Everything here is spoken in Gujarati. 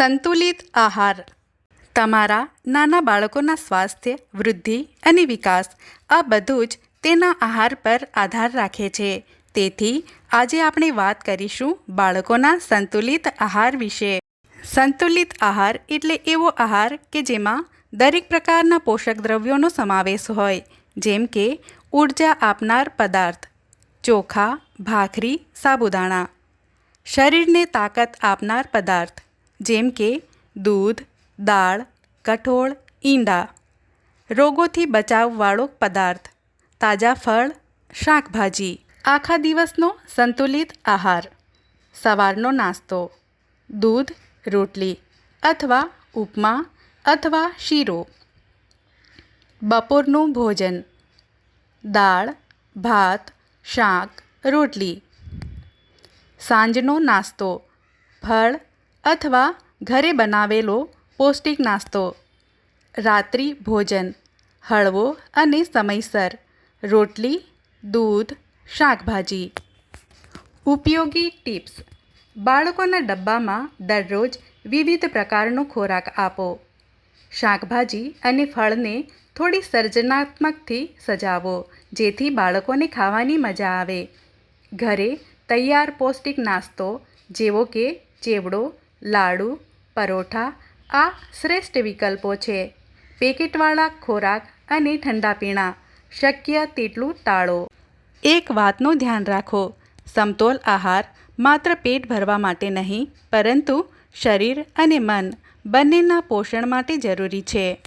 સંતુલિત આહાર. તમારા નાના બાળકોના સ્વાસ્થ્ય, વૃદ્ધિ અને વિકાસ આ બધું જ તેના આહાર પર આધાર રાખે છે. તેથી, આજે આપણે વાત કરીશું બાળકોના સંતુલિત આહાર વિશે. સંતુલિત આહાર એટલે એવો આહાર કે જેમાં દરેક પ્રકારના પોષક દ્રવ્યોનો સમાવેશ હોય, જેમ કે ઊર્જા આપનાર પદાર્થ, ચોખા, ભાખરી, સાબુદાણા. શરીરને તાકાત આપનાર પદાર્થ. જેમ કે દૂધ, દાળ, કઠોળ, ઈંડા. રોગોથી બચાવવાળો પદાર્થ, તાજા ફળ, શાકભાજી. આખા દિવસનો સંતુલિત આહાર. સવારનો નાસ્તો, દૂધ, રોટલી અથવા ઉપમા અથવા શીરો. બપોરનું ભોજન, દાળ, ભાત, શાક, રોટલી. સાંજનો નાસ્તો, ફળ અથવા ઘરે બનાવેલો પૌષ્ટિક નાસ્તો, રાત્રિ ભોજન, હળવો અને સમયસર, રોટલી, દૂધ, શાકભાજી. ઉપયોગી ટિપ્સ. બાળકોના ડબ્બામાં દરરોજ વિવિધ પ્રકારનો ખોરાક આપો. શાકભાજી અને ફળને થોડી સર્જનાત્મકથી સજાવો, જેથી બાળકોને ખાવાની મજા આવે. ઘરે તૈયાર પૌષ્ટિક નાસ્તો જેવો કે ચેવડો લાડુ, પરોઠા આ શ્રેષ્ઠ વિકલ્પો છે. પેકેટવાળા ખોરાક અને ઠંડા પીણા શક્ય તેટલું ટાળો. એક વાતનું ધ્યાન રાખો, સમતોલ આહાર માત્ર પેટ ભરવા માટે નહીં, પરંતુ શરીર અને મન બંનેના પોષણ માટે જરૂરી છે.